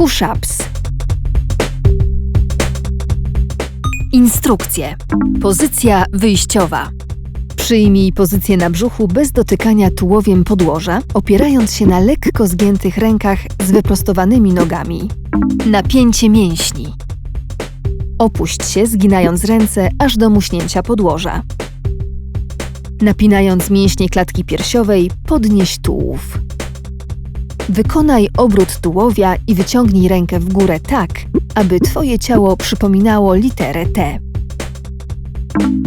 Push-ups. Instrukcje. Pozycja wyjściowa. Przyjmij pozycję na brzuchu bez dotykania tułowiem podłoża, opierając się na lekko zgiętych rękach z wyprostowanymi nogami. Napięcie mięśni. Opuść się, zginając ręce aż do muśnięcia podłoża. Napinając mięśnie klatki piersiowej, podnieś tułów. Wykonaj obrót tułowia i wyciągnij rękę w górę tak, aby Twoje ciało przypominało literę T.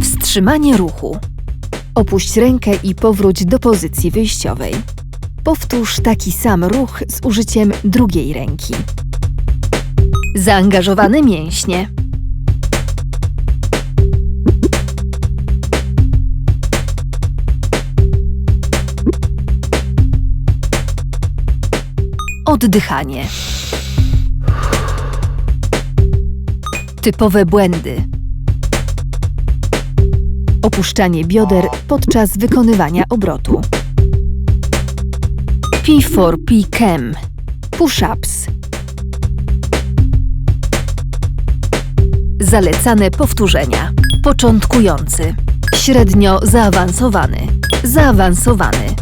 Wstrzymanie ruchu. Opuść rękę i powróć do pozycji wyjściowej. Powtórz taki sam ruch z użyciem drugiej ręki. Zaangażowane mięśnie. Oddychanie. Typowe błędy. Opuszczanie bioder podczas wykonywania obrotu. P4P Chem. Push-ups. Zalecane powtórzenia. Początkujący. Średnio zaawansowany. Zaawansowany.